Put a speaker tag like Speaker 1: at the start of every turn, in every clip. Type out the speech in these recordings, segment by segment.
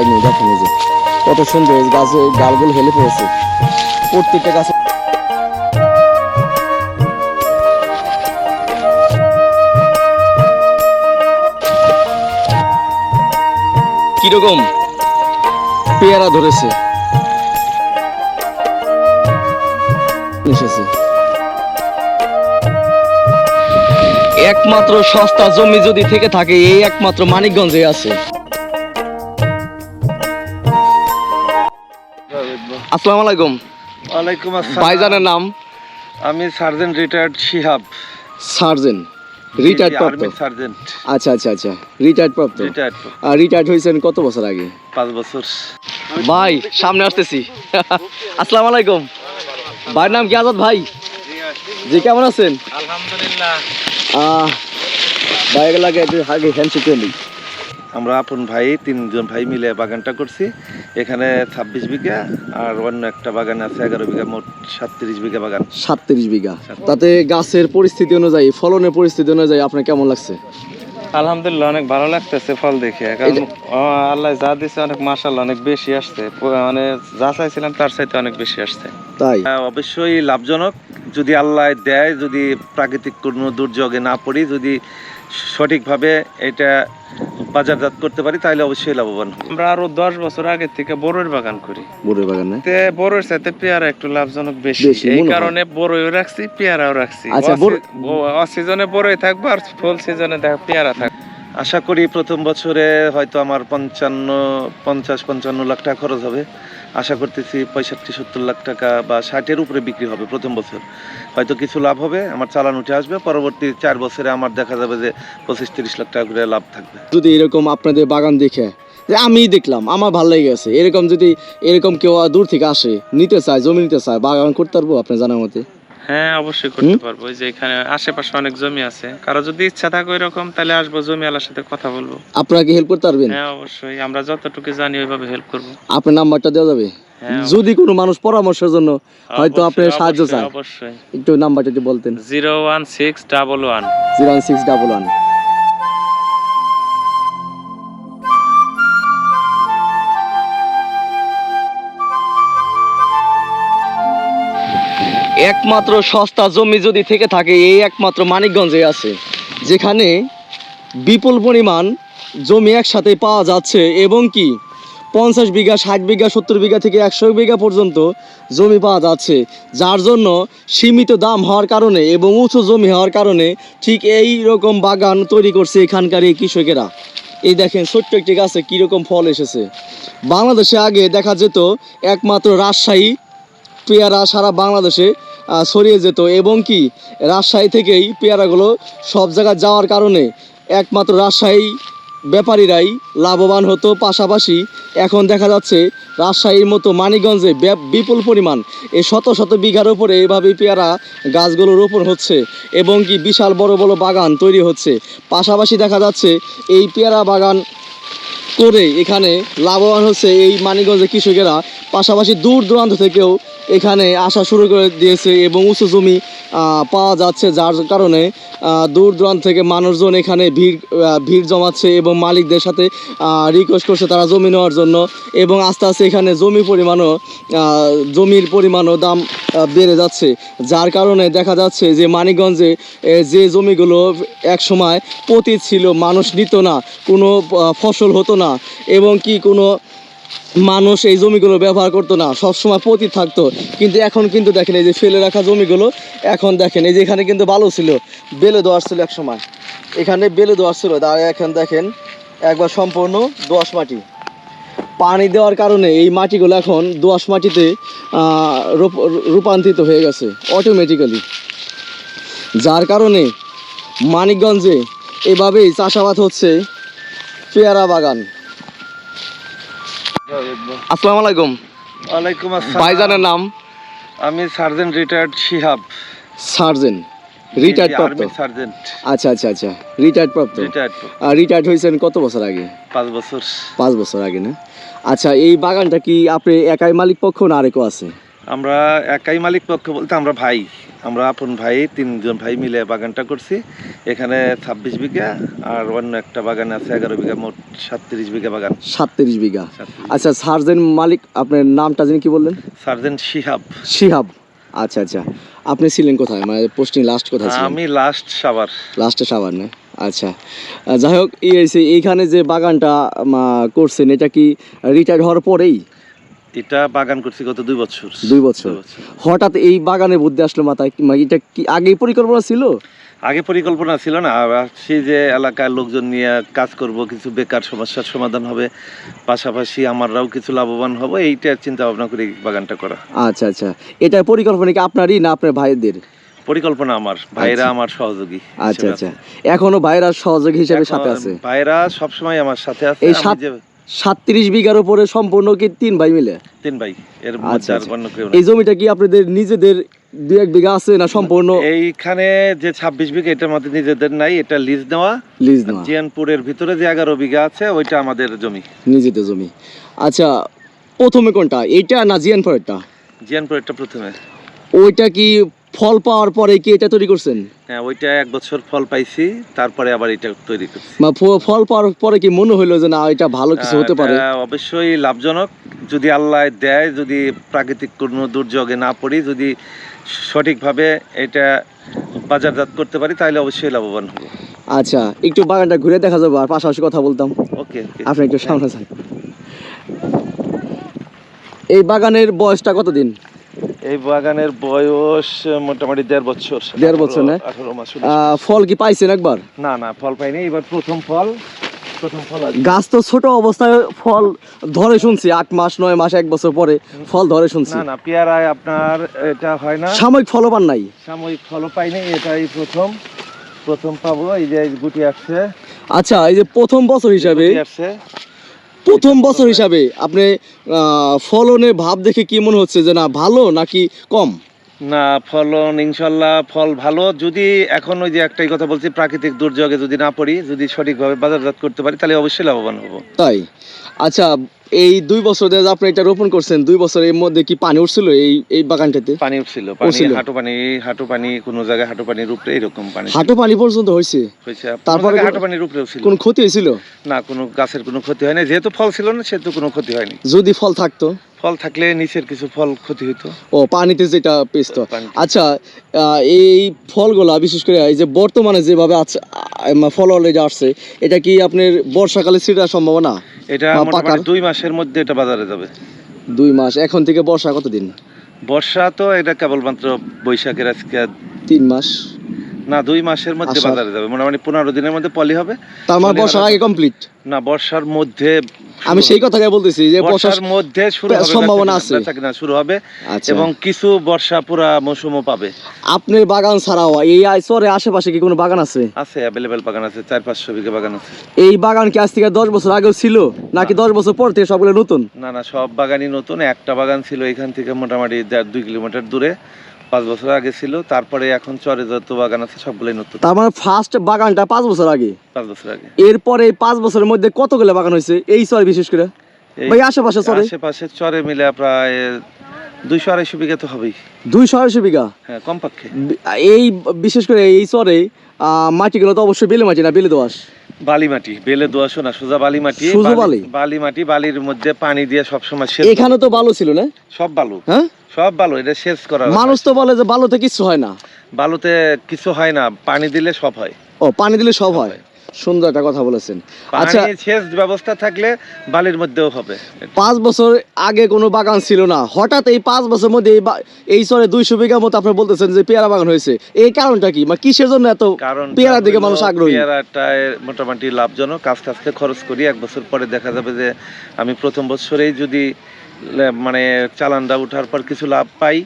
Speaker 1: পাইনি দেখেন যে কত সুন্দর গাছে গালগুলো হেলে পড়েছে প্রত্যেকটা গাছে কিরকম পেয়ারা ধরেছে একমাত্র সস্তা জমি যদি থেকে থাকে এই একমাত্র মানিকগঞ্জে আছে আসসালামু আলাইকুম
Speaker 2: ওয়ালাইকুম আসসালাম ভাইজানের নাম আমি sergeant retired Shihab
Speaker 1: sergeant retired প্রাপ্ত সার্জেন্ট আচ্ছা আচ্ছা আচ্ছা রিটায়ার্ড প্রাপ্ত আর রিটায়ার্ড হয়েছেন কত বছর আগে পাঁচ বছর ভাই সামনে আসতেছি আসসালামু আলাইকুম ভাইয়ের নাম কি আজাদ ভাই জি কেমন আছেন
Speaker 2: আলহামদুলিল্লাহ আহ
Speaker 1: ভাইয়ের লাগে আগে হ্যান্ডশেক করে নিই
Speaker 2: আমরা আপন ভাই তিনজন ভাই মিলে বাগানটা করছি এখানে ছাব্বিশ বিঘা আর অন্য একটা বাগান আছে এগারো বিঘা মোট সাতত্রিশ বিঘা বাগান
Speaker 1: সাতত্রিশ বিঘা তাতে গাছের পরিস্থিতি অনুযায়ী ফলনের পরিস্থিতি অনুযায়ী আপনার কেমন লাগছে
Speaker 2: আলহামদুলিল্লাহ অনেক ভালো লাগতেছে ফল দেখে কারণ আল্লাহ যা দিছে অনেক মাসাল্লাহ অনেক বেশি আসছে মানে যা চাইছিলাম তার চাইতে অনেক বেশি আসছে তাই হ্যাঁ, অবশ্যই লাভজনক যদি আল্লাহ দেয় যদি প্রাকৃতিক কোনো দুর্যোগে না পড়ি যদি সঠিকভাবে এটা বাজারজাত করতে পারি তাহলে অবশ্যই লাভবান আমরা আরো দশ বছর আগে থেকে বড়ের বাগান করি
Speaker 1: বড়ের বাগান তে
Speaker 2: বড়ের সাথে পেয়ারা একটু লাভজনক বেশি এই কারণে বড়ইও রাখছি পেয়ারাও রাখছি আচ্ছা, অসিজনে বড়ই থাকবে আর ফুল সিজনে দেখ পেয়ারা থাকবে আশা করি প্রথম বছরে হয়তো আমার পঞ্চান্ন পঞ্চাশ পঞ্চান্ন লাখ টাকা খরচ হবে আশা করতেছি পঁয়ষট্টি সত্তর লাখ টাকা বা ষাটের উপরে বিক্রি হবে প্রথম বছর হয়তো কিছু লাভ হবে আমার চালান উঠে আসবে পরবর্তী চার বছরে আমার দেখা যাবে যে পঁচিশ তিরিশ লাখ টাকা করে লাভ থাকবে
Speaker 1: যদি এরকম আপনাদের বাগান দেখে যে আমি দেখলাম আমার ভালো লেগে গেছে এরকম যদি এরকম কেউ দূর থেকে আসে নিতে চায় জমি নিতে চায় বাগান করতে পারবো আপনার জানার মতে
Speaker 2: হ্যাঁ অবশ্যই করতে পারবো যে এখানে আশেপাশে অনেক জমি আছে কারো যদি ইচ্ছা থাকে এরকম তাহলে আসবো জমি আলার সাথে কথা বলবো
Speaker 1: আপনাকে হেল্প করতে পারবেন হ্যাঁ
Speaker 2: অবশ্যই আমরা যতটুকু জানি ওইভাবে হেল্প করবো
Speaker 1: আপনার নাম্বারটা দেওয়া যাবে হ্যাঁ, যদি কোনো মানুষ পরামর্শের জন্য হয়তো আপনি সাহায্য অবশ্যই, চান অবশ্যই একটু নাম্বারটা একটু বলতেন
Speaker 2: zero one six double one
Speaker 1: zero six double one একমাত্র সস্তা জমি যদি থেকে থাকে এই একমাত্র মানিকগঞ্জে আছে যেখানে বিপুল পরিমাণ জমি একসাথে পাওয়া যাচ্ছে এবং কি পঞ্চাশ বিঘা ষাট বিঘা সত্তর বিঘা থেকে একশো বিঘা পর্যন্ত জমি পাওয়া যাচ্ছে যার জন্য সীমিত দাম হওয়ার কারণে এবং উঁচু জমি হওয়ার কারণে ঠিক এই রকম বাগান তৈরি করছে এখানকার এই কৃষকেরা এই দেখেন ছোট্ট একটি গাছে কীরকম ফল এসেছে বাংলাদেশে আগে দেখা যেত একমাত্র রাজশাহী পেয়ারা সারা বাংলাদেশে ছড়িয়ে যেত এবং কি রাজশাহী থেকেই পেয়ারাগুলো সব জায়গায় যাওয়ার কারণে একমাত্র রাজশাহী ব্যাপারীরাই লাভবান হতো পাশাপাশি এখন দেখা যাচ্ছে রাজশাহীর মতো মানিগঞ্জে বিপুল পরিমাণ এই শত শত বিঘার ওপরে এভাবে পেয়ারা গাছগুলো রোপণ হচ্ছে এবং কি বিশাল বড় বড় বাগান তৈরি হচ্ছে পাশাপাশি দেখা যাচ্ছে এই পেয়ারা বাগান করে এখানে লাভবান হচ্ছে এই মানিকগঞ্জের কৃষকেরা পাশাপাশি দূর দূরান্ত থেকেও এখানে আসা শুরু করে দিয়েছে এবং উঁচু জমি পাওয়া যাচ্ছে যার কারণে দূর দূরান্ত থেকে মানুষজন এখানে ভিড় ভিড় জমাচ্ছে এবং মালিকদের সাথে রিকোয়েস্ট করছে তারা জমি নেওয়ার জন্য এবং আস্তে আস্তে এখানে জমি পরিমাণও জমির পরিমাণও দাম বেড়ে যাচ্ছে যার কারণে দেখা যাচ্ছে যে মানিকগঞ্জে যে জমিগুলো এক সময় পতি ছিল মানুষ নিত না কোনো ফসল হতো না এবং কি কোনো মানুষ এই জমিগুলো ব্যবহার করতো না সবসময় পতি থাকতো কিন্তু এখন কিন্তু দেখেন এই যে ফেলে রাখা জমিগুলো এখন দেখেন এই যে এখানে কিন্তু ভালো ছিল বেলে দোয়ার ছিল এক সময় এখানে বেলে দোয়ার ছিল তার এখন দেখেন একবার সম্পূর্ণ দোয়াশ মাটি পানি দেওয়ার কারণে এই মাটিগুলো এখন দোয়াশ মাটিতে রূপান্তরিত হয়ে গেছে অটোমেটিক্যালি যার কারণে মানিকগঞ্জে এভাবেই চাষাবাদ হচ্ছে পেয়ারা বাগান আসসালামু আলাইকুম
Speaker 2: ওয়ালাইকুম আসসালাম ভাইজানের নাম আমি sergeant retired Shihab
Speaker 1: sergeant retired প্রাপ্ত সার্জেন্ট আচ্ছা আচ্ছা আচ্ছা রিটায়ার্ড প্রাপ্ত আর রিটায়ার্ড হয়েছেন কত বছর আগে পাঁচ বছর পাঁচ বছর আগে না আচ্ছা এই বাগানটা কি আপনি একাই মালিক পক্ষ না আরেকও আছে
Speaker 2: আমরা একাই মালিক পক্ষ বলতে আমরা ভাই আমরা আপন ভাই তিনজন ভাই মিলে বাগানটা করছি এখানে ছাব্বিশ বিঘা আর অন্য একটা বাগান আছে এগারো বিঘা মোট সাতত্রিশ বিঘা বাগান
Speaker 1: সাতত্রিশ বিঘা আচ্ছা সার্জেন্ট মালিক আপনার নামটা যিনি কি বললেন
Speaker 2: সার্জেন্ট শিহাব
Speaker 1: শিহাব আচ্ছা আচ্ছা আপনি ছিলেন কোথায় মানে পোস্টিং লাস্ট কোথায় ছিলেন
Speaker 2: আমি লাস্ট সাবার
Speaker 1: লাস্টে সাবার না আচ্ছা যাই হোক এই এইখানে যে বাগানটা করছেন এটা কি রিটায়ার হওয়ার পরেই
Speaker 2: এটা বাগান করছি গত দুই বছর
Speaker 1: দুই বছর হঠাৎ এই বাগানে বুদ্ধি আসলো মাথায় মানে এটা কি আগে পরিকল্পনা ছিল
Speaker 2: আগে পরিকল্পনা ছিল না সেই যে এলাকার লোকজন নিয়ে কাজ করব কিছু বেকার সমস্যার সমাধান হবে পাশাপাশি আমাররাও কিছু লাভবান হবো এইটার চিন্তা ভাবনা করে বাগানটা করা
Speaker 1: আচ্ছা আচ্ছা এটা পরিকল্পনা কি আপনারই না আপনার ভাইদের
Speaker 2: পরিকল্পনা আমার ভাইরা আচ্ছা। আমার সহযোগী
Speaker 1: আচ্ছা আচ্ছা এখনো ভাইরা সহযোগী হিসেবে সাথে আছে
Speaker 2: ভাইরা সবসময় আমার সাথে আছে এই
Speaker 1: সাথে সাতত্রিশ বিঘার উপরে সম্পূর্ণ কি তিন ভাই মিলে
Speaker 2: তিন ভাই এর আচ্ছা,
Speaker 1: মধ্যে আচ্ছা। এই জমিটা কি আপনাদের নিজেদের দুই এক বিঘা আছে না সম্পূর্ণ
Speaker 2: এইখানে যে ছাব্বিশ বিঘা এটা আমাদের নিজেদের নাই এটা লিজ নেওয়া লিজ নেওয়া জিয়ানপুরের ভিতরে যে এগারো বিঘা আছে ওইটা আমাদের জমি
Speaker 1: নিজেদের জমি আচ্ছা প্রথমে কোনটা এইটা না জিয়ানপুরেরটা
Speaker 2: জিয়ানপুরেরটা প্রথমে
Speaker 1: ওইটা কি ফল পাওয়ার পরে কি এটা তৈরি করছেন
Speaker 2: হ্যাঁ ওইটা এক বছর ফল পাইছি তারপরে আবার এটা তৈরি করছি
Speaker 1: ফল পাওয়ার পরে কি মনে হলো যে না এটা ভালো কিছু হতে পারে
Speaker 2: অবশ্যই লাভজনক যদি আল্লাহ দেয় যদি প্রাকৃতিক কোনো দুর্যোগে না পড়ি যদি সঠিকভাবে এটা বাজারজাত করতে পারি তাহলে অবশ্যই লাভবান হবো
Speaker 1: আচ্ছা একটু বাগানটা ঘুরে দেখা যাবো আর পাশাপাশি কথা বলতাম ওকে আপনি একটু সামনে যান এই বাগানের বয়সটা কতদিন
Speaker 2: এই বাগানের বয়স মোটামুটি দেড় বছর
Speaker 1: দেড় বছর না ফল কি পাইছেন একবার
Speaker 2: না না ফল পাইনি এবার প্রথম ফল
Speaker 1: গাছ তো ছোট অবস্থায় ফল ধরে শুনছি আট মাস নয় মাস এক বছর পরে ফল ধরে শুনছি না
Speaker 2: না পেয়ারায় আপনার এটা হয় না
Speaker 1: সাময়িক ফলও পান নাই
Speaker 2: সাময়িক ফলও পাইনি এটাই প্রথম প্রথম পাবো এই যে গুটি আসছে
Speaker 1: আচ্ছা এই যে প্রথম বছর হিসাবে আসছে প্রথম বছর হিসাবে আপনি ফলনের ভাব দেখে কি মনে হচ্ছে যে না ভালো নাকি কম
Speaker 2: না ফলন ইনশাল্লাহ ফল ভালো যদি এখন ওই যে একটাই কথা বলছি প্রাকৃতিক দুর্যোগে যদি না পড়ি যদি সঠিকভাবে বাজারজাত করতে পারি তাহলে অবশ্যই লাভবান হব
Speaker 1: তাই আচ্ছা এই দুই বছর ধরে আপনি এটা রোপণ করছেন দুই বছরের মধ্যে কি পানি উঠছিল এই এই বাগানটাতে
Speaker 2: পানি উঠছিল পানি হাঁটু পানি হাঁটু পানি কোন জায়গায় হাঁটু পানি রূপে এরকম পানি
Speaker 1: হাঁটু পানি পর্যন্ত হয়েছে তারপরে হাঁটু পানি রূপে ছিল কোনো ক্ষতি হয়েছিল
Speaker 2: না কোনো গাছের কোনো ক্ষতি হয়নি যেহেতু ফল ছিল না সেহেতু কোনো ক্ষতি হয়নি
Speaker 1: যদি ফল থাকতো
Speaker 2: ফল থাকলে নিচের কিছু ফল ক্ষতি হতো
Speaker 1: ও পানিতে যেটা পেস্ত আচ্ছা এই ফলগুলা বিশেষ করে এই যে বর্তমানে যেভাবে আছে ফল অলরেডি আসছে এটা কি আপনার বর্ষাকালে ছিটার সম্ভাবনা
Speaker 2: এটা দুই মাসের মধ্যে এটা বাজারে যাবে
Speaker 1: দুই মাস এখন থেকে বর্ষা কতদিন
Speaker 2: বর্ষা তো এটা কেবলমাত্র বৈশাখের আজকে তিন মাস না দুই মাসের মধ্যে আচ্ছা। বাজারে যাবে মানে মানে দিনের মধ্যে পলি হবে আগে কমপ্লিট না বর্ষার মধ্যে
Speaker 1: আমি সেই কথাটাই বলতেছি যে
Speaker 2: বর্ষার মধ্যে শুরু হবে সম্ভাবনা আছে না শুরু হবে আচ্ছা। এবং কিছু বর্ষা মৌসুমও পাবে
Speaker 1: আপনার বাগান ছাড়াও এই আইসরে আশেপাশে কি কোনো বাগান আছে
Speaker 2: আছে বাগান আছে বাগান আছে
Speaker 1: এই বাগান কি আজ থেকে দশ বছর আগেও ছিল নাকি দশ বছর পর থেকে সবগুলো নতুন
Speaker 2: না না সব বাগানই নতুন একটা বাগান ছিল এখান থেকে মোটামুটি দুই কিলোমিটার দূরে পাঁচ বছর আগে ছিল তারপরে এখন চরে যত বাগান আছে সবগুলোই নতুন
Speaker 1: তার মানে ফার্স্ট বাগানটা পাঁচ বছর আগে পাঁচ বছর আগে এরপরে এই পাঁচ বছরের মধ্যে কতগুলো বাগান হয়েছে এই চরে বিশেষ করে ভাই আশেপাশে চরে
Speaker 2: আশেপাশে চরে মিলে প্রায় দুইশো আড়াইশো বিঘা তো হবেই
Speaker 1: দুইশো আড়াইশো বিঘা হ্যাঁ কমপক্ষে এই বিশেষ করে এই চরে মাটিগুলো তো অবশ্যই বেলে মাটি না বেলে দোয়াশ
Speaker 2: বালিমাটি বেলে দোয়াশো না সোজা বালিমাটি সোজা বালি বালিমাটি বালির মধ্যে পানি দিয়ে সবসময় সে সেচ
Speaker 1: এখানে তো বালু ছিল না সব বালু হ্যাঁ
Speaker 2: সব বালু এটা শেষ করা
Speaker 1: মানুষ তো বলে যে বালুতে কিছু হয় না
Speaker 2: বালুতে কিছু হয় না পানি দিলে সব হয়
Speaker 1: ও পানি দিলে সব হয় সুন্দর একটা কথা বলেছেন
Speaker 2: আচ্ছা সেচ ব্যবস্থা থাকলে বালির মধ্যেও হবে
Speaker 1: পাঁচ বছর আগে কোনো বাগান ছিল না হঠাৎ এই পাঁচ বছর মধ্যে এই এই দুইশো বিঘা মতো আপনি বলতেছেন যে পেয়ারা বাগান হয়েছে এই কারণটা কি মানে কিসের জন্য এত পেয়ারার দিকে মানুষ আগ্রহী
Speaker 2: পেয়ারাটা মোটামুটি লাভজনক আস্তে আস্তে খরচ করি এক বছর পরে দেখা যাবে যে আমি প্রথম বছরেই যদি মানে চালানটা উঠার পর কিছু লাভ পাই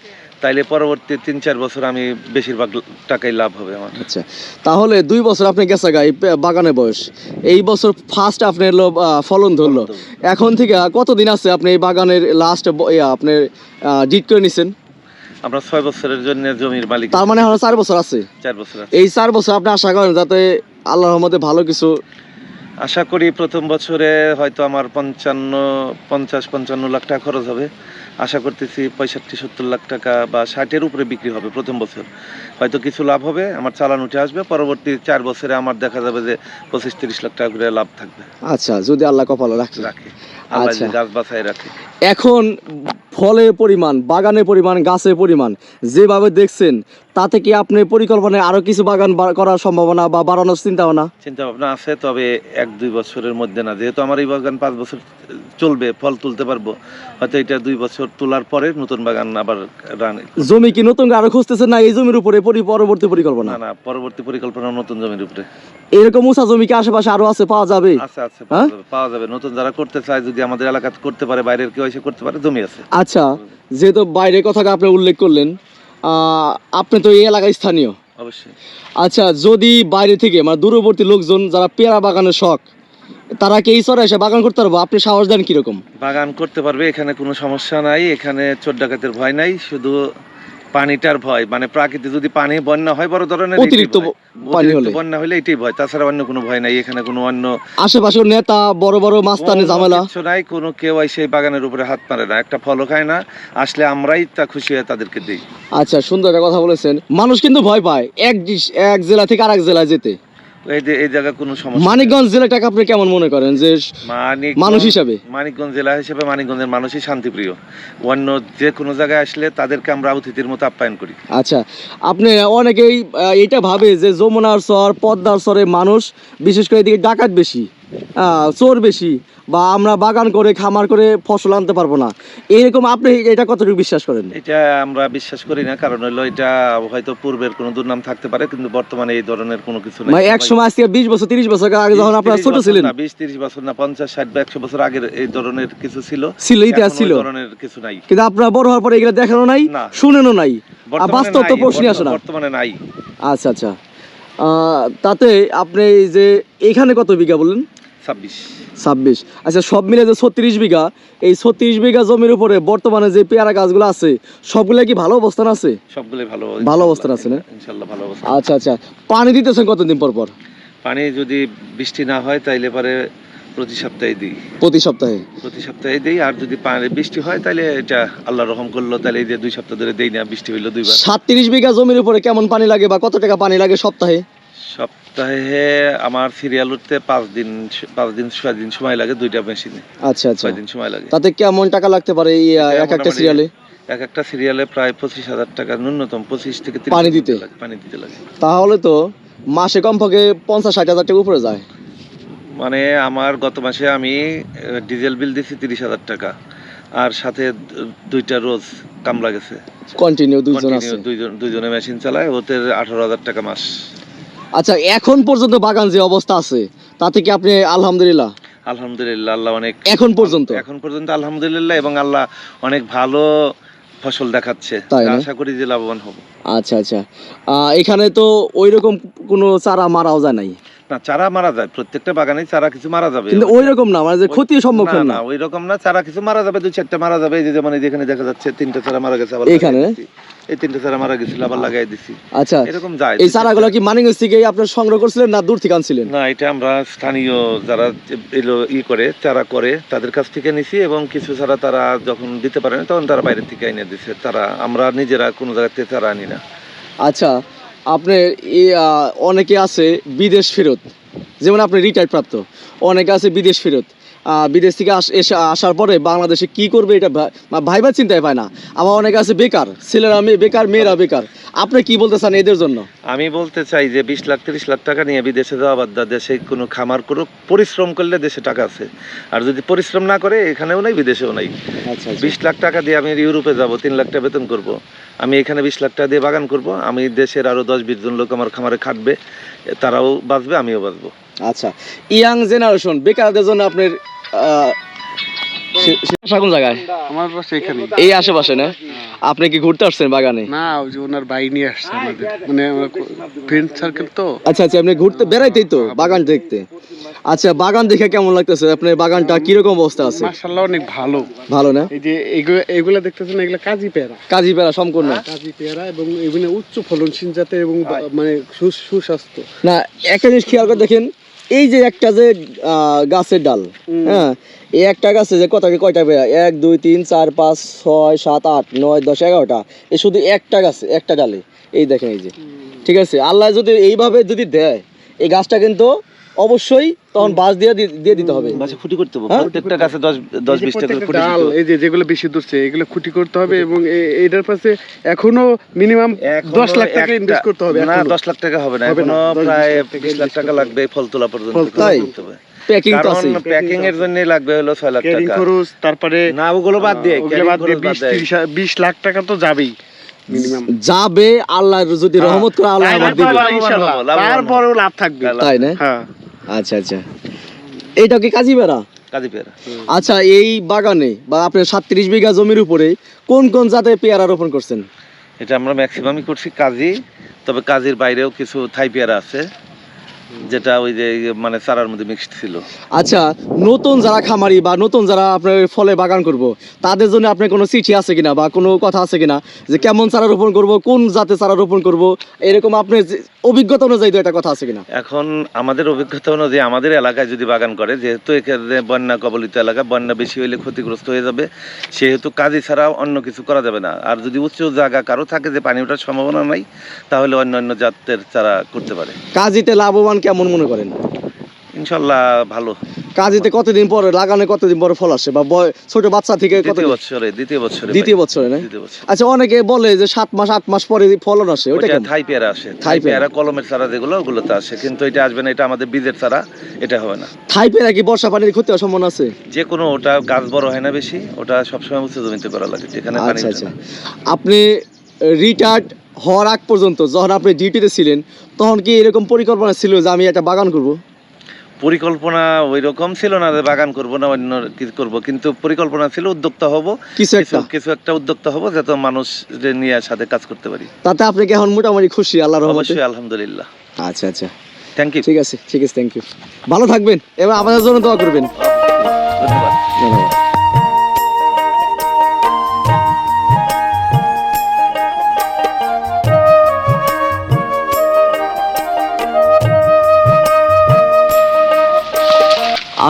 Speaker 2: তাইলে পরবর্তী তিন চার বছর আমি বেশিরভাগ টাকাই লাভ হবে আমার
Speaker 1: আচ্ছা তাহলে দুই বছর আপনি গেছে গাই বাগানে বয়স এই বছর ফার্স্ট আপনি এলো ফলন ধরলো এখন থেকে কতদিন আছে আপনি এই বাগানের লাস্ট আপনি ডিট করে নিছেন
Speaker 2: আমরা ছয় বছরের জন্য জমির মালিক
Speaker 1: তার মানে হলো চার বছর আছে চার বছর এই চার বছর আপনি আশা করেন যাতে আল্লাহর রহমতে ভালো কিছু
Speaker 2: আশা করি প্রথম বছরে হয়তো আমার পঞ্চান্ন পঞ্চাশ পঞ্চান্ন লাখ টাকা খরচ হবে আশা করতেছি পঁয়ষট্টি সত্তর লাখ টাকা বা ষাটের উপরে বিক্রি হবে প্রথম বছর হয়তো কিছু লাভ হবে আমার চালান উঠে আসবে পরবর্তী চার বছরে আমার দেখা যাবে যে পঁচিশ তিরিশ লাখ টাকা করে লাভ থাকবে
Speaker 1: আচ্ছা যদি আল্লাহ কপালে রাখে রাখে
Speaker 2: আল্লাহ আচ্ছা। গাছ বাছাই রাখে
Speaker 1: এখন ফলের পরিমাণ বাগানের পরিমাণ গাছের পরিমাণ যেভাবে দেখছেন তাতে কি আপনি পরিকল্পনায় আরো কিছু বাগান করার সম্ভাবনা বা বাড়ানোর চিন্তা ভাবনা
Speaker 2: চিন্তা ভাবনা আছে তবে এক দুই বছরের মধ্যে না যেহেতু আমার এই বাগান পাঁচ বছর চলবে ফল তুলতে পারবো হয়তো এটা দুই বছর তোলার পরে নতুন বাগান আবার
Speaker 1: জমি কি নতুন আরো খুঁজতেছেন না এই জমির উপরে পরবর্তী পরিকল্পনা
Speaker 2: না পরবর্তী পরিকল্পনা নতুন জমির উপরে
Speaker 1: এরকম উঁচা জমি কি আশেপাশে আরো আছে পাওয়া যাবে আছে আছে পাওয়া হ্যাঁ?
Speaker 2: যাবে নতুন যারা করতে চায় যদি আমাদের এলাকাতে করতে পারে বাইরের কেউ এসে করতে পারে জমি আছে
Speaker 1: আচ্ছা যেহেতু বাইরের কথাটা আপনি উল্লেখ করলেন আপনি তো এই এলাকায় স্থানীয় অবশ্যই আচ্ছা যদি বাইরে থেকে মানে দূরবর্তী লোকজন যারা পেয়ারা বাগানের শখ তারা কি এই চরে এসে বাগান করতে পারবো আপনি সাহস দেন কিরকম
Speaker 2: বাগান করতে পারবে এখানে কোনো সমস্যা নাই এখানে চোর ডাকাতের ভয় নাই শুধু পানিটার ভয় মানে প্রাকৃতিক যদি পানি বন্যা হয় বড় ধরনের
Speaker 1: অতিরিক্ত পানি হলে
Speaker 2: বন্যা হলে এটাই ভয় তাছাড়া অন্য কোনো ভয় নাই এখানে কোনো অন্য
Speaker 1: আশেপাশে নেতা বড় বড় মাস্তানি ঝামেলা কিছু
Speaker 2: নাই কোনো কেউ এসে বাগানের উপরে হাত মারে না একটা ফলও খায় না আসলে আমরাই তা খুশি হয়ে তাদেরকে দিই
Speaker 1: আচ্ছা সুন্দর একটা কথা বলেছেন মানুষ কিন্তু ভয় পায় এক এক জেলা থেকে আরেক জেলায় যেতে মানুষ হিসাবে
Speaker 2: মানিকগঞ্জ জেলা হিসেবে মানিকগঞ্জের মানুষই শান্তিপ্রিয় অন্য জায়গায় আসলে তাদেরকে আমরা অতিথির মতো আপ্যায়ন করি
Speaker 1: আচ্ছা আপনি অনেকেই এটা ভাবে যে যমুনার পদ্মার মানুষ বিশেষ করে এদিকে ডাকাত বেশি চোর বেশি বা আমরা বাগান করে খামার করে ফসল আনতে পারবো না এরকম আপনি এটা কতটুকু বিশ্বাস করেন
Speaker 2: এটা আমরা বিশ্বাস করি না কারণ হলো এটা হয়তো পূর্বের কোনো দুর্নাম থাকতে পারে কিন্তু বর্তমানে এই ধরনের কোনো কিছু নেই
Speaker 1: মানে এক সময় আজকে বিশ বছর তিরিশ বছর আগে যখন আপনারা ছোট ছিলেন
Speaker 2: বিশ তিরিশ বছর না পঞ্চাশ ষাট বা একশো বছর আগের এই ধরনের কিছু ছিল
Speaker 1: ছিল ইতিহাস ছিল ধরনের কিছু নাই কিন্তু আপনার বড় হওয়ার পরে এগুলো দেখানো নাই শুনেনও নাই বাস্তব তো প্রশ্নই আসে না বর্তমানে নাই আচ্ছা আচ্ছা তাতে আপনি যে এখানে কত বিঘা বললেন ছাব্বিশ ছাব্বিশ আচ্ছা সব মিলে যে ছত্রিশ বিঘা এই ছত্রিশ বিঘা জমির উপরে বর্তমানে যে পেয়ারা গাছগুলো আছে সবগুলো কি ভালো অবস্থান আছে সবগুলো ভালো ভালো অবস্থান আছে না ভালো আচ্ছা আচ্ছা পানি দিতেছেন কতদিন পর পর
Speaker 2: পানি যদি বৃষ্টি না হয় তাইলে পরে প্রতি সপ্তাহে দিই প্রতি সপ্তাহে প্রতি সপ্তাহে দিই আর যদি বৃষ্টি হয় তাহলে এটা আল্লাহ রহম করলো তাহলে এই যে দুই সপ্তাহ ধরে দেই না বৃষ্টি হইলো দুইবার
Speaker 1: সাতত্রিশ বিঘা জমির উপরে কেমন পানি লাগে বা কত টাকা পানি লাগে সপ্তাহে
Speaker 2: সপ্তাহে আমার সিরিয়াল উঠতে পাঁচ দিন পাঁচ দিন ছয় দিন সময় লাগে দুইটা মেশিনে আচ্ছা আচ্ছা ছয় দিন সময় লাগে
Speaker 1: তাতে কেমন টাকা লাগতে পারে এই এক একটা মানে সিরিয়ালে
Speaker 2: এক একটা সিরিয়ালে প্রায় পঁচিশ হাজার টাকা ন্যূনতম পঁচিশ থেকে
Speaker 1: পানি দিতে লাগে পানি দিতে লাগে তাহলে তো মাসে কমপক্ষে পঞ্চাশ ষাট হাজার টাকা উপরে যায়
Speaker 2: মানে আমার গত মাসে আমি ডিজেল বিল দিছি তিরিশ হাজার টাকা আর সাথে দুইটা রোজ কামলা গেছে
Speaker 1: কন্টিনিউ দুইজন আছে
Speaker 2: দুইজন দুইজনে মেশিন চালায় ওদের আঠারো হাজার টাকা মাস
Speaker 1: আচ্ছা এখন পর্যন্ত বাগান যে অবস্থা আছে তা থেকে আপনি আলহামদুলিল্লাহ
Speaker 2: আলহামদুলিল্লাহ আল্লাহ অনেক এখন পর্যন্ত এখন পর্যন্ত আলহামদুলিল্লাহ এবং আল্লাহ অনেক ভালো ফসল দেখাচ্ছে আশা করি যে লাভবান হব
Speaker 1: আচ্ছা আচ্ছা এখানে তো ওই রকম কোনো চারা মারাও যায় নাই
Speaker 2: না চারা মারা যায় প্রত্যেকটা বাগানে চারা কিছু মারা যাবে
Speaker 1: ওই রকম না মানে ক্ষতির সম্মুখীন না
Speaker 2: ওই রকম না চারা কিছু মারা যাবে চারটা মারা যাবে এই যে দেখা যাচ্ছে তিনটা চারা মারা গেছে আবার এখানে এই তিনটা চারা মারা গেছিল আবার লাগাই দিছি
Speaker 1: আচ্ছা এরকম যায় এই চারাগুলো কি থেকে সংগ্রহ করছিলেন না দূর থেকে আনছিলেন না
Speaker 2: এটা আমরা স্থানীয় যারা এলো ই করে চারা করে তাদের কাছ থেকে নিছি এবং কিছু চারা তারা যখন দিতে পারে না তখন তারা বাইরে থেকে এনে দিছে তারা আমরা নিজেরা কোনো জায়গা থেকে চারা আনি না
Speaker 1: আচ্ছা আপনার অনেকে আছে বিদেশ ফেরত যেমন আপনি রিটায়ার প্রাপ্ত অনেকে আছে বিদেশ ফেরত বিদেশ থেকে এসে আসার পরে বাংলাদেশে কি করবে এটা ভাইবার চিন্তায় পায় না আমার অনেকে আছে বেকার ছেলেরা বেকার মেয়েরা বেকার আপনি কি বলতে চান এদের জন্য
Speaker 2: আমি বলতে চাই যে বিশ লাখ তিরিশ লাখ টাকা নিয়ে বিদেশে যাওয়া বাদ দেশে কোনো খামার করুক পরিশ্রম করলে দেশে টাকা আছে আর যদি পরিশ্রম না করে এখানেও নাই বিদেশেও নাই আচ্ছা, আচ্ছা। বিশ লাখ টাকা দিয়ে আমি ইউরোপে যাব তিন লাখ টাকা বেতন করব। আমি এখানে বিশ লাখ টাকা দিয়ে বাগান করব আমি দেশের আরও দশ বিশ জন লোক আমার খামারে খাটবে তারাও বাঁচবে আমিও বাঁচবো
Speaker 1: আচ্ছা ইয়াং জেনারেশন বেকারদের জন্য আপনার জায়গায়
Speaker 2: আমার এখানে
Speaker 1: এই আশেপাশে না আপনি কি ঘুরতে আসছেন বাগানে
Speaker 2: না ওই যে ওনার ভাই নিয়ে আসছে আমাদের মানে ফ্রেন্ড সার্কেল তো
Speaker 1: আচ্ছা আচ্ছা আপনি ঘুরতে বেড়াইতেই তো বাগান দেখতে আচ্ছা বাগান দেখে কেমন লাগতেছে আপনার বাগানটা কি রকম অবস্থা আছে
Speaker 2: মাশাআল্লাহ অনেক ভালো ভালো না এই যে এগুলা দেখতেছেন এগুলা কাজী পেয়ারা
Speaker 1: কাজী পেয়ারা সম্পূর্ণ
Speaker 2: কাজী পেয়ারা এবং এগুলো উচ্চ ফলনশীল জাতের এবং মানে সুস্বাস্থ্য
Speaker 1: না একটা জিনিস খেয়াল করে দেখেন এই যে একটা যে গাছের ডাল হ্যাঁ এই একটা গাছে যে কত কয়টা বেড়া এক দুই তিন চার পাঁচ ছয় সাত আট নয় দশ এগারোটা এই শুধু একটা গাছে একটা ডালে এই দেখেন এই যে ঠিক আছে আল্লাহ যদি এইভাবে যদি দেয় এই গাছটা কিন্তু অবশ্যই তখন বাস দিয়ে দিয়ে দিতে হবে
Speaker 2: খুঁটি করতে হবে হ্যাঁ? প্রত্যেকটা গাছে করে এই যে যেগুলো বেশি দূরছে এগুলো খুঁটি করতে হবে এবং পাশে এখনো মিনিমাম লাখ টাকা ইনভেস্ট করতে হবে না লাখ টাকা হবে না এখনো প্রায় লাখ টাকা লাগবে ফল তোলা পর্যন্ত প্যাকিং এর জন্য লাগবে লাখ খরচ তারপরে না ওগুলো বাদ বাদ লাখ টাকা তো যাবেই
Speaker 1: যাবে আল্লাহ যদি হ্যাঁ। রহমত করে
Speaker 2: আল্লাহ তারপরেও লাভ থাকবে
Speaker 1: তাই না হ্যাঁ। আচ্ছা আচ্ছা এটা কি কাজী পেড়া কাজী পেড়া আচ্ছা এই বাগানে বা আপনার সাতত্রিশ বিঘা জমির উপরে কোন কোন জাতের পেয়ারা রোপণ করছেন
Speaker 2: এটা আমরা ম্যাক্সিমামই করছি কাজী তবে কাজীর বাইরেও কিছু থাই পেয়ারা আছে যেটা ওই যে ইয়ে, মানে চারার মধ্যে মিক্সড ছিল
Speaker 1: আচ্ছা নতুন যারা খামারি বা নতুন যারা আপনার ফলে বাগান করব তাদের জন্য আপনার কোনো চিঠি আছে কিনা বা কোনো কথা আছে কিনা যে কেমন চারা রোপণ করব কোন জাতে চারা রোপণ করব এরকম আপনার অভিজ্ঞতা অনুযায়ী একটা কথা আছে কিনা
Speaker 2: এখন আমাদের অভিজ্ঞতা অনুযায়ী আমাদের এলাকায় যদি বাগান করে যেহেতু এখানে বন্যা কবলিত এলাকা বন্যা বেশি হইলে ক্ষতিগ্রস্ত হয়ে যাবে সেহেতু কাজে ছাড়া অন্য কিছু করা যাবে না আর যদি উচ্চ জায়গা কারো থাকে যে পানি ওঠার সম্ভাবনা নাই তাহলে অন্য অন্য জাতের চারা করতে পারে
Speaker 1: কাজিতে লাভবান কেমন মনে করেন
Speaker 2: ইনশাল্লাহ ভালো
Speaker 1: কাজেতে কতদিন পরে লাগানো কতদিন পরে ফল আসে বা ছোট বাচ্চা থেকে কত
Speaker 2: বছরে দ্বিতীয় বছরে
Speaker 1: দ্বিতীয় বছরে না আচ্ছা অনেকে বলে যে সাত মাস আট মাস পরে ফলন আসে ওটা
Speaker 2: থাই পেয়ারা আসে থাই পেয়ারা কলমের চারা যেগুলো ওগুলো তো আসে কিন্তু এটা আসবে না এটা আমাদের বীজের চারা এটা হবে না
Speaker 1: থাই পেয়ারা কি বর্ষা পানির ক্ষতি হওয়ার সম্ভাবনা আছে
Speaker 2: যে কোনো ওটা গাছ বড় হয় না বেশি ওটা সবসময় উঁচু জমিতে করা লাগে
Speaker 1: যেখানে আচ্ছা আচ্ছা আপনি রিটার্ড হওয়ার আগ পর্যন্ত যখন আপনি ডিউটিতে ছিলেন তখন কি এরকম পরিকল্পনা ছিল যে আমি একটা বাগান করব
Speaker 2: পরিকল্পনা ওই রকম ছিল না যে বাগান করব না অন্য কিছু করব কিন্তু পরিকল্পনা ছিল উদ্যোক্তা হব কিছু একটা কিছু একটা উদ্যোক্তা হব যাতে মানুষ নিয়ে সাথে কাজ করতে পারি
Speaker 1: তাতে আপনি কি এখন মোটামুটি খুশি আল্লাহর রহমতে অবশ্যই আলহামদুলিল্লাহ আচ্ছা আচ্ছা থ্যাংক ইউ ঠিক আছে ঠিক আছে থ্যাংক ইউ ভালো থাকবেন এবার আমাদের জন্য দোয়া করবেন ধন্যবাদ ধন্যবাদ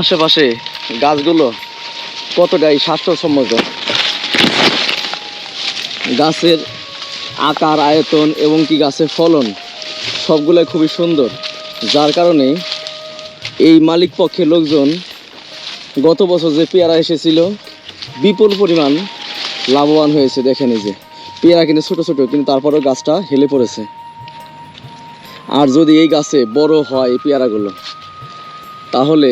Speaker 1: আশেপাশে গাছগুলো কতটাই স্বাস্থ্যসম্মত গাছের আকার আয়তন এবং কি গাছের ফলন সবগুলো খুবই সুন্দর যার কারণে এই মালিক পক্ষের লোকজন গত বছর যে পেয়ারা এসেছিল বিপুল পরিমাণ লাভবান হয়েছে দেখে নিজে পেয়ারা কিন্তু ছোটো ছোটো কিন্তু তারপরেও গাছটা হেলে পড়েছে আর যদি এই গাছে বড় হয় এই পেয়ারাগুলো তাহলে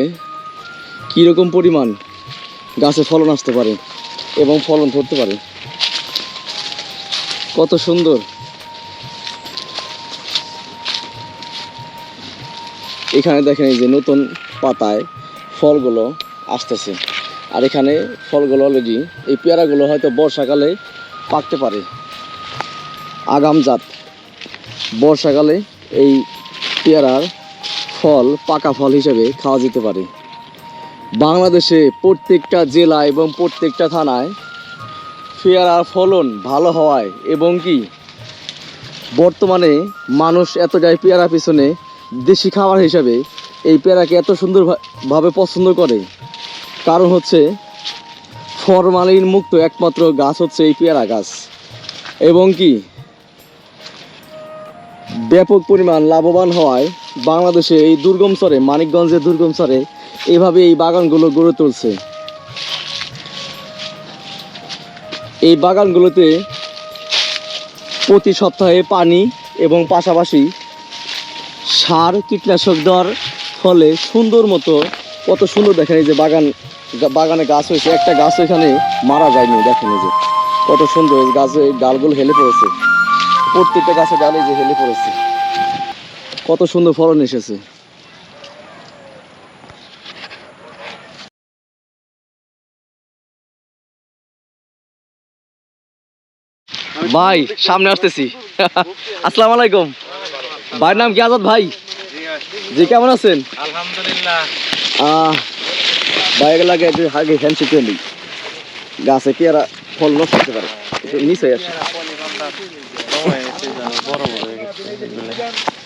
Speaker 1: কীরকম পরিমাণ গাছে ফলন আসতে পারে এবং ফলন ধরতে পারে কত সুন্দর এখানে দেখেন এই যে নতুন পাতায় ফলগুলো আসতেছে আর এখানে ফলগুলো অলরেডি এই পেয়ারাগুলো হয়তো বর্ষাকালে পাকতে পারে আগাম জাত বর্ষাকালে এই পেয়ারার ফল পাকা ফল হিসেবে খাওয়া যেতে পারে বাংলাদেশে প্রত্যেকটা জেলা এবং প্রত্যেকটা থানায় পেয়ারার ফলন ভালো হওয়ায় এবং কি বর্তমানে মানুষ এতটাই পেয়ারা পিছনে দেশি খাবার হিসাবে এই পেয়ারাকে এত সুন্দরভাবে পছন্দ করে কারণ হচ্ছে ফরমালিন মুক্ত একমাত্র গাছ হচ্ছে এই পেয়ারা গাছ এবং কি ব্যাপক পরিমাণ লাভবান হওয়ায় বাংলাদেশে এই দুর্গম স্তরে মানিকগঞ্জের দুর্গম স্তরে এভাবে এই বাগানগুলো গড়ে তুলছে এই বাগানগুলোতে প্রতি সপ্তাহে পানি এবং পাশাপাশি সার কীটনাশক দেওয়ার ফলে সুন্দর মতো কত সুন্দর দেখেন এই যে বাগান বাগানে গাছ হয়েছে একটা গাছ এখানে মারা যায়নি দেখেন এই যে কত সুন্দর গাছে ডালগুলো হেলে পড়েছে প্রত্যেকটা গাছে ডালে যে হেলে পড়েছে কত সুন্দর ফলন এসেছে ভাই সামনে আসতেছি আসসালাম আলাইকুম ভাইয়ের নাম কি আজাদ ভাই জি কেমন আছেন
Speaker 2: আলহামদুলিল্লাহ
Speaker 1: ভাই গাছে কি ফল নষ্ট করতে পারে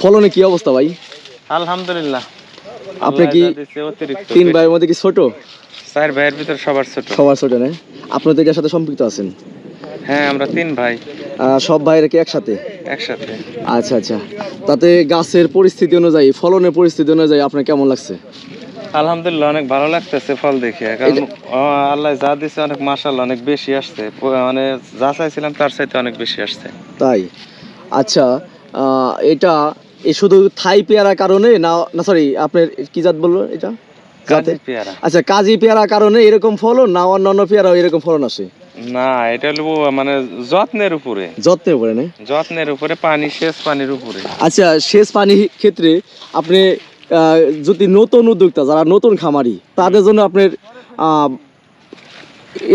Speaker 1: ফলনে কি অবস্থা ভাই
Speaker 2: আলহামদুলিল্লাহ
Speaker 1: আপনি কি তিন ভাইয়ের মধ্যে কি ছোট
Speaker 2: চার ভাইয়ের সবার ছোট
Speaker 1: সবার ছোট না আপনাদের সাথে সম্পৃক্ত আছেন
Speaker 2: হ্যাঁ আমরা তিন ভাই
Speaker 1: সব ভাইরা কি একসাথে একসাথে আচ্ছা আচ্ছা তাতে গাছের পরিস্থিতি অনুযায়ী ফলনের পরিস্থিতি অনুযায়ী আপনার কেমন লাগছে
Speaker 2: আলহামদুলিল্লাহ অনেক ভালো লাগতেছে ফল দেখে কারণ আল্লাহ যা অনেক অনেক বেশি আসছে মানে যা চাইছিলাম তার চাইতে অনেক বেশি আসছে
Speaker 1: তাই আচ্ছা এটা শুধু থাই পেয়ারার কারণে না সরি আপনার কি জাত বললো এটা আচ্ছা কাজী পেয়ারা কারণে এরকম ফলন না অন্যান্য পেয়ারা এরকম ফলন আসে
Speaker 2: না এটা হলো মানে যত্নের উপরে যত্নের উপরে না যত্নের উপরে পানি শেষ পানির উপরে
Speaker 1: আচ্ছা সেচ পানি ক্ষেত্রে আপনি যদি নতুন উদ্যোক্তা যারা নতুন খামারি তাদের জন্য আপনার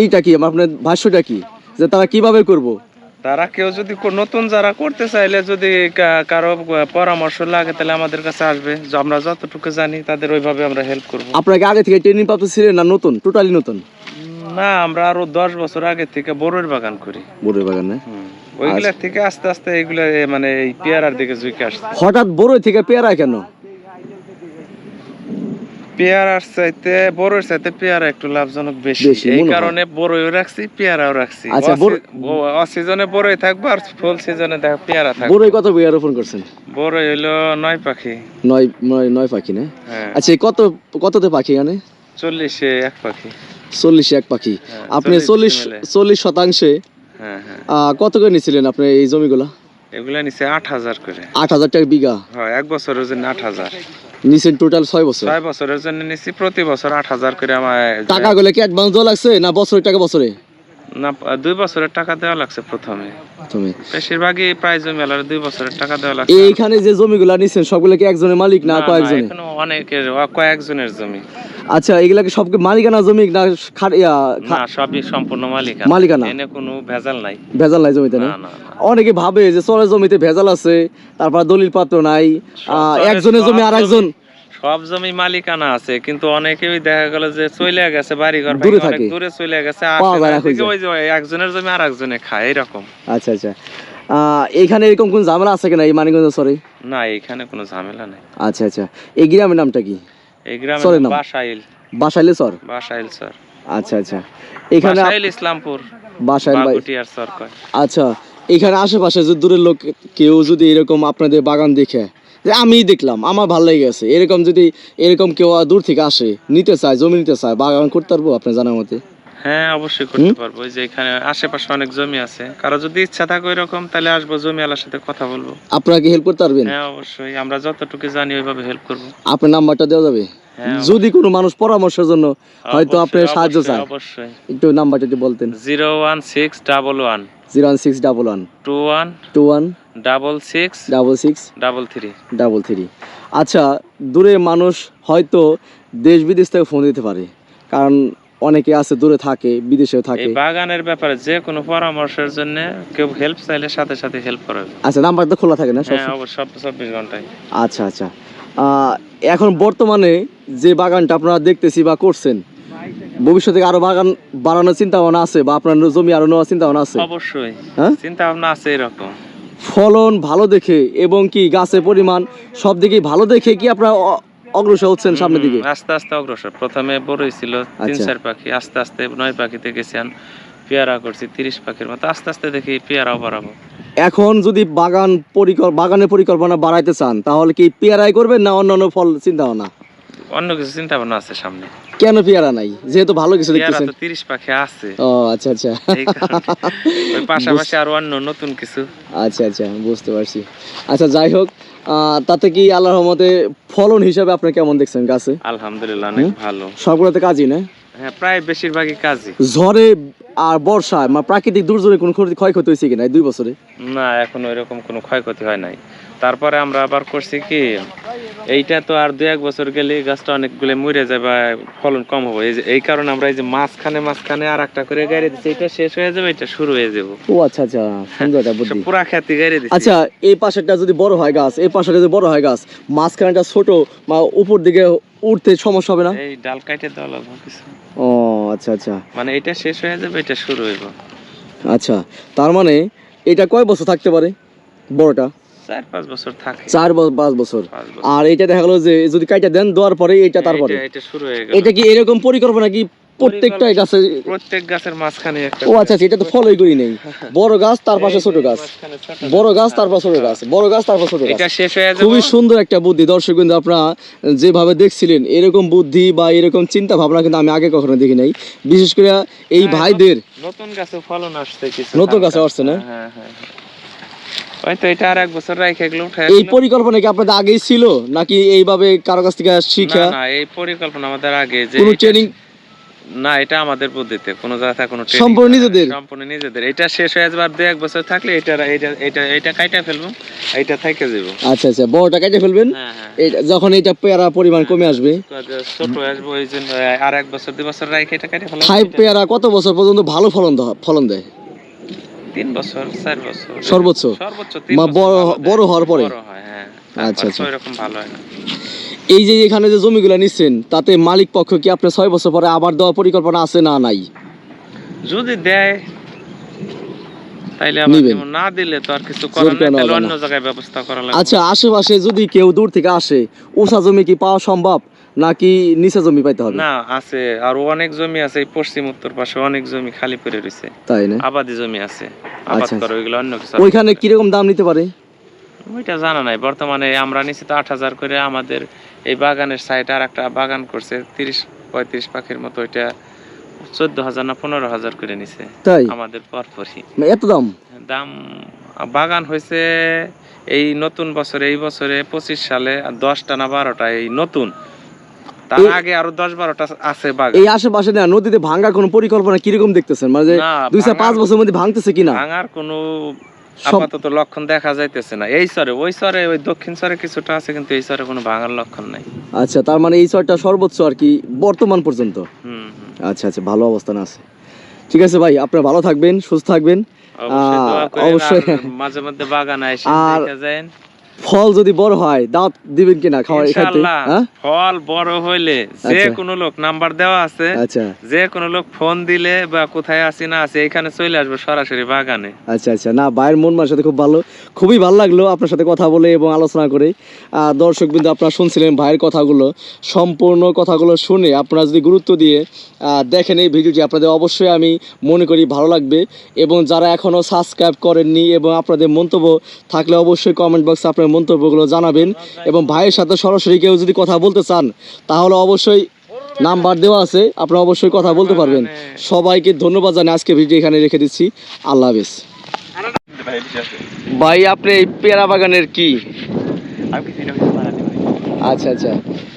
Speaker 1: এইটা কি আপনার ভাষ্যটা কি যে তারা কিভাবে করব
Speaker 2: তারা কেউ যদি নতুন যারা করতে চাইলে যদি কারো পরামর্শ লাগে তাহলে আমাদের কাছে আসবে আমরা যতটুকু জানি তাদের ওইভাবে আমরা হেল্প করব
Speaker 1: আপনাকে আগে থেকে ট্রেনিং প্রাপ্ত ছিলেন না নতুন টোটালি নতুন
Speaker 2: না আমরা আরো দশ বছর আগে থেকে বোরের বাগান করি বোরের বাগানে ওইগুলা আচ্ছা। থেকে আস্তে আস্তে এগুলা মানে এই পেয়ারার দিকে ঝুঁকে আসছে
Speaker 1: হঠাৎ বড় থেকে পেয়ারা কেন
Speaker 2: পেয়ারার চাইতে বড়ের চাইতে পেয়ারা একটু লাভজনক বেশি এই কারণে বড়ইও রাখছি পেয়ারাও রাখছি আচ্ছা, অসিজনে বড়ই আর ফুল সিজনে দেখ পেয়ারা থাকবে
Speaker 1: বড়ই কত পেয়ারা রোপণ করছেন
Speaker 2: বড়ই হলো নয় পাখি
Speaker 1: নয় নয় নয় পাখি না হ্যাঁ। আচ্ছা কত কততে পাখি এখানে
Speaker 2: চল্লিশে এক পাখি
Speaker 1: চল্লিশ এক পাখি হ্যাঁ, আপনি চল্লিশ চল্লিশ শতাংশে হ্যাঁ, হ্যাঁ। কত করে নিছিলেন আপনি এই জমিগুলা
Speaker 2: এগুলা নিচে আট হাজার করে
Speaker 1: আট হাজার টাকা বিঘা
Speaker 2: এক বছরের জন্য আট হাজার
Speaker 1: নিছেন টোটাল ছয় বছর
Speaker 2: বছরের জন্য প্রতি বছর আট হাজার করে আমার
Speaker 1: কি লাগছে না বছরের টাকা বছরে
Speaker 2: না দুই বছরের টাকা দেওয়া লাগছে প্রথমে বেশিরভাগই জমি দুই বছরের টাকা দেওয়া লাগছে
Speaker 1: এইখানে যে জমিগুলো নিছেন সবগুলো কি একজনের মালিক না
Speaker 2: অনেকের কয়েকজনের জমি
Speaker 1: আচ্ছা এগুলা কি সবকে মালিকানা জমি না
Speaker 2: না সবই সম্পূর্ণ মালিকানা মালিকানা এনে কোনো ভেজাল নাই
Speaker 1: ভেজাল নাই জমিতে না অনেকে ভাবে যে চরের জমিতে ভেজাল আছে তারপর দলিল পাত্র নাই একজনের জমি আর একজন
Speaker 2: সব জমি মালিকানা আছে কিন্তু অনেকেই দেখা গেল যে চলে গেছে বাড়ি ঘর দূরে থাকে দূরে চলে গেছে ওই যে একজনের জমি আর একজনে খায় এরকম
Speaker 1: আচ্ছা আচ্ছা এখানে এরকম কোন ঝামেলা আছে কিনা এই মানিকগঞ্জ সরি
Speaker 2: না এখানে কোনো ঝামেলা নাই
Speaker 1: আচ্ছা আচ্ছা এই গ্রামের নামটা কি
Speaker 2: এই গ্রামের নাম বাসাইল বাসাইল সর বাসাইল সর আচ্ছা আচ্ছা এখানে বাসাইল ইসলামপুর বাসাইল বাগুটিয়ার সর কয়
Speaker 1: আচ্ছা এখানে আশেপাশে যে দূরের লোক কেউ যদি এরকম আপনাদের বাগান দেখে যে আমি দেখলাম আমার ভালো লেগে গেছে এরকম যদি এরকম কেউ দূর থেকে আসে নিতে চায় জমি নিতে চায় বাগান করতে পারবো আপনার জানার মতে
Speaker 2: হ্যাঁ অবশ্যই করতে পারবো যে এখানে আশেপাশে অনেক জমি আছে কারো যদি ইচ্ছা থাকে এরকম তাহলে আসবো জমি আলার সাথে কথা বলবো
Speaker 1: আপনাকে হেল্প করতে পারবেন হ্যাঁ
Speaker 2: অবশ্যই আমরা যতটুকু জানি ওইভাবে হেল্প করবো
Speaker 1: আপনার নাম্বারটা দেওয়া যাবে হ্যাঁ, যদি কোনো মানুষ পরামর্শের জন্য হয়তো আপনার সাহায্য চায় অবশ্যই একটু নাম্বারটা একটু বলতেন
Speaker 2: zero one six double one
Speaker 1: six double one two one two one
Speaker 2: double six double six double three
Speaker 1: double three আচ্ছা দূরে মানুষ হয়তো দেশ বিদেশ থেকে ফোন দিতে পারে কারণ অনেকে আছে দূরে থাকে বিদেশেও থাকে
Speaker 2: বাগানের ব্যাপারে যে কোনো পরামর্শের জন্য কেউ হেল্প চাইলে সাথে সাথে হেল্প করে
Speaker 1: আচ্ছা নাম্বার তো খোলা থাকে না সব
Speaker 2: হ্যাঁ, চব্বিশ ঘন্টায়
Speaker 1: আচ্ছা আচ্ছা এখন বর্তমানে যে বাগানটা আপনারা দেখতেছি বা করছেন ভবিষ্যতে আরো বাগান বাড়ানোর চিন্তা ভাবনা আছে বা আপনার জমি আরো নেওয়ার চিন্তা ভাবনা আছে
Speaker 2: অবশ্যই হ্যাঁ? চিন্তা ভাবনা আছে এরকম
Speaker 1: ফলন ভালো দেখে এবং কি গাছের পরিমাণ সব দিকে ভালো দেখে কি আপনার অগ্রসর হচ্ছেন সামনে দিকে
Speaker 2: আস্তে আস্তে অগ্রসর প্রথমে বড়ই ছিল তিন আচ্ছা। চার পাখি আস্তে আস্তে নয় পাখিতে গেছেন পেয়ারা করছি তিরিশ পাখির মতো আস্তে আস্তে দেখি পেয়ারাও বাড়াবো
Speaker 1: এখন যদি বাগান পরিকল্পনা বাগানের পরিকল্পনা বাড়াইতে চান তাহলে কি পেয়ারাই করবেন না অন্যান্য ফল চিন্তা ভাবনা
Speaker 2: অন্য কিছু চিন্তা ভাবনা আছে সামনে
Speaker 1: কেন পেয়ারা নাই ভালো কিছু দেখতেছেন তো
Speaker 2: 30 পাখি আছে ও আচ্ছা আচ্ছা ওই পাশাপাশি আর অন্য নতুন কিছু
Speaker 1: আচ্ছা আচ্ছা বুঝতে পারছি আচ্ছা যাই হোক তাতে কি আল্লাহর রহমতে ফলন হিসাবে আপনি কেমন দেখছেন গাছে
Speaker 2: আলহামদুলিল্লাহ অনেক ভালো
Speaker 1: সবগুলোতে কাজই না
Speaker 2: হ্যাঁ প্রায় বেশিরভাগই কাজই
Speaker 1: ঝড়ে আর বর্ষায় মানে প্রাকৃতিক দুর্যোগে কোনো ক্ষয়ক্ষতি হয়েছে কিনা এই দুই বছরে
Speaker 2: না এখন রকম কোনো ক্ষয়ক্ষতি হয় নাই তারপরে আমরা আবার করছি কি এইটা তো আর দু এক বছর গেলে গাছটা অনেকগুলো মরে যাবে ফলন কম হবে এই যে এই কারণে আমরা এই যে মাঝখানে মাঝখানে আর একটা করে গাড়ি দিচ্ছি এটা শেষ হয়ে যাবে এটা শুরু হয়ে যাবে ও আচ্ছা আচ্ছা পুরা খ্যাতি গাড়ি দিচ্ছি
Speaker 1: আচ্ছা এই পাশেরটা যদি বড় হয় গাছ এই পাশেটা যদি বড় হয় গাছ মাঝখানেটা ছোট বা উপর দিকে উঠতে সমস্যা হবে না এই
Speaker 2: ডাল কাটে দাও লাগবে কিছু
Speaker 1: ও আচ্ছা আচ্ছা
Speaker 2: মানে এটা শেষ হয়ে যাবে এটা শুরু হইব
Speaker 1: আচ্ছা তার মানে এটা কয় বছর থাকতে পারে বড়টা আর এটা দেখা গেলো যে যদি কাইটা দেন দেওয়ার পরে এটা হ্যাঁ, তারপরে এটা কি এরকম পরিকল্পনা কি প্রত্যেকটাই গাছে
Speaker 2: প্রত্যেক গাছের মাঝখানে একটা
Speaker 1: ও আচ্ছা, আচ্ছা এটা তো ফলোই করি বড় গাছ তার পাশে ছোট গাছ বড় গাছ তার পাশে ছোট গাছ বড় গাছ তার পাশে ছোট গাছ এটা শেষ হয়ে যাবে খুবই সুন্দর একটা বুদ্ধি আপনারা যেভাবে দেখছিলেন এরকম বুদ্ধি বা এরকম চিন্তা ভাবনা কিন্তু আমি আগে কখনো দেখি নাই বিশেষ করে এই হ্যাঁ, ভাইদের
Speaker 2: নতুন গাছে ফলন আসছে কিছু
Speaker 1: নতুন গাছে আসছে না হ্যাঁ হ্যাঁ, হ্যাঁ। এই পরিকল্পনা কি আপনাদের আগেই ছিল নাকি এইভাবে কারো কাছ থেকে শিখা
Speaker 2: এই পরিকল্পনা আমাদের আগে যে ট্রেনিং না এটা আমাদের পদ্ধতিতে কোনো জায়গা কোনো
Speaker 1: সম্পূর্ণ নিজেদের
Speaker 2: সম্পূর্ণ নিজেদের এটা শেষ হয়ে যাবার দুই এক বছর থাকলে এটা এটা এটা এটা কাটা ফেলবো এটা থেকে যাব
Speaker 1: আচ্ছা আচ্ছা বড়টা কাটা ফেলবেন হ্যাঁ, হ্যাঁ। যখন এটা পেয়ারা পরিমাণ কমে হ্যাঁ, আসবে
Speaker 2: ছোট আসবে ওই জন্য আর এক বছর দুই বছর রাখে এটা কাটা ফেলবো
Speaker 1: হাই পেয়ারা কত বছর পর্যন্ত ভালো ফলন ফলন দেয় তিন বছর চার বছর সর্বোচ্চ সর্বোচ্চ বড় বড় হওয়ার পরে
Speaker 2: আচ্ছা আচ্ছা এরকম ভালো হয় না এই যে এখানে যে জমিগুলো নিচ্ছেন তাতে মালিক পক্ষ কি আপনার ছয় বছর পরে আবার দেওয়ার পরিকল্পনা আছে না নাই যদি দেয়
Speaker 1: আচ্ছা, জমি
Speaker 2: না আছে আর অনেক জমি আছে পশ্চিম উত্তর পাশে অনেক জমি খালি আবাদি জমি আচ্ছা,
Speaker 1: আচ্ছা। আছে ওইখানে কিরকম দাম নিতে পারে
Speaker 2: ওইটা জানা নাই বর্তমানে আমরা নিচে তো আট হাজার করে আমাদের এই বাগানের সাইড আর একটা বাগান করছে তিরিশ পঁয়ত্রিশ পাখির মতো ওইটা চোদ্দ হাজার না পনেরো হাজার করে নিছে আমাদের পরপরই মানে এত দাম দাম বাগান হয়েছে এই নতুন বছরে এই বছরে পঁচিশ সালে দশটা না বারোটা এই নতুন তার আগে আরো দশ বারোটা আছে বাগান এই
Speaker 1: আশেপাশে না নদীতে ভাঙার কোনো পরিকল্পনা কিরকম দেখতেছেন মানে দুই চার পাঁচ বছরের মধ্যে ভাঙতেছে কিনা ভাঙার
Speaker 2: কোনো আপাতত লক্ষণ দেখা যাইতেছে না এই স্বরে ওই স্বরে ওই দক্ষিণ স্বরে কিছুটা আছে কিন্তু এই স্বরে কোনো ভাঙার লক্ষণ নাই
Speaker 1: আচ্ছা তার মানে এই স্বরটা সর্বোচ্চ আর কি বর্তমান পর্যন্ত আচ্ছা আচ্ছা ভালো অবস্থান আছে ঠিক আছে ভাই আপনারা ভালো থাকবেন সুস্থ থাকবেন
Speaker 2: অবশ্যই মাঝে মধ্যে বাগান
Speaker 1: দেখা যায় ফল যদি বড় হয় দাঁত দিবেন কিনা খাওয়ার
Speaker 2: এখান হ্যাঁ? ফল বড় হইলে যে আচ্ছা। কোন লোক নাম্বার দেওয়া আছে আচ্ছা। যে কোন লোক ফোন দিলে বা কোথায় আছি না আছি এখানে চলে আসবে সরাসরি বাগানে
Speaker 1: আচ্ছা আচ্ছা না ভাইয়ের মন মার সাথে খুব ভালো খুবই ভালো লাগলো আপনার সাথে কথা বলে এবং আলোচনা করে দর্শক বিন্দু আপনারা শুনছিলেন ভাইয়ের কথাগুলো সম্পূর্ণ কথাগুলো শুনে আপনারা যদি গুরুত্ব দিয়ে দেখেন এই ভিডিওটি আপনাদের অবশ্যই আমি মনে করি ভালো লাগবে এবং যারা এখনও সাবস্ক্রাইব করেননি এবং আপনাদের মন্তব্য থাকলে অবশ্যই কমেন্ট বক্সে আপনার মন্তব্যগুলো জানাবেন এবং ভাইয়ের সাথে সরাসরি কেউ যদি কথা বলতে চান তাহলে অবশ্যই নাম্বার দেওয়া আছে আপনারা অবশ্যই কথা বলতে পারবেন সবাইকে ধন্যবাদ জানিয়ে আজকে ভিডিও এখানে রেখে দিচ্ছি আল্লাহ হাফেজ ভাই আপনি এই পেয়ারা বাগানের কি আচ্ছা আচ্ছা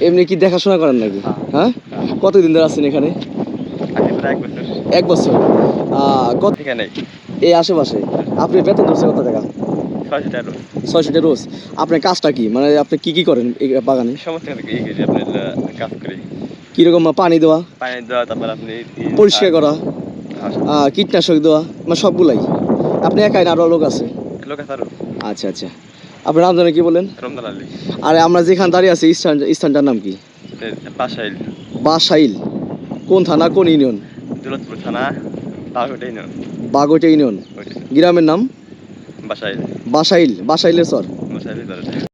Speaker 1: এমনি কি দেখাশোনা করেন নাকি হ্যাঁ কতদিন ধরে আছেন এখানে এক বছর কত এই আশেপাশে আপনি বেতন ধরছে কত টাকা ছয়শোটা রোজ রোজ আপনার কাজটা কি মানে আপনি কি কি করেন বাগানে
Speaker 2: সমস্ত আপনার
Speaker 1: কীরকম মানে পানি দেওয়া
Speaker 2: পানি দেওয়া তারপর আপনি
Speaker 1: পরিষ্কার করা হ্যাঁ, কীটনাশক দেওয়া মানে সবগুলাই আপনি একাই না আরও লোক আছে লোক আছে আচ্ছা আচ্ছা আপনি রমজানে কি বলেন রমজান আলী আর আমরা যেখান দাঁড়িয়ে আছি স্থান স্থানটার নাম কি বাসাইল বাসাইল কোন থানা কোন ইউনিয়ন
Speaker 2: দৌলতপুর থানা বাগোটা ইউনিয়ন
Speaker 1: বাগোটা ইউনিয়ন গ্রামের নাম বাসাইল বাসাইল বাসাইলের চর বাসাইলের চর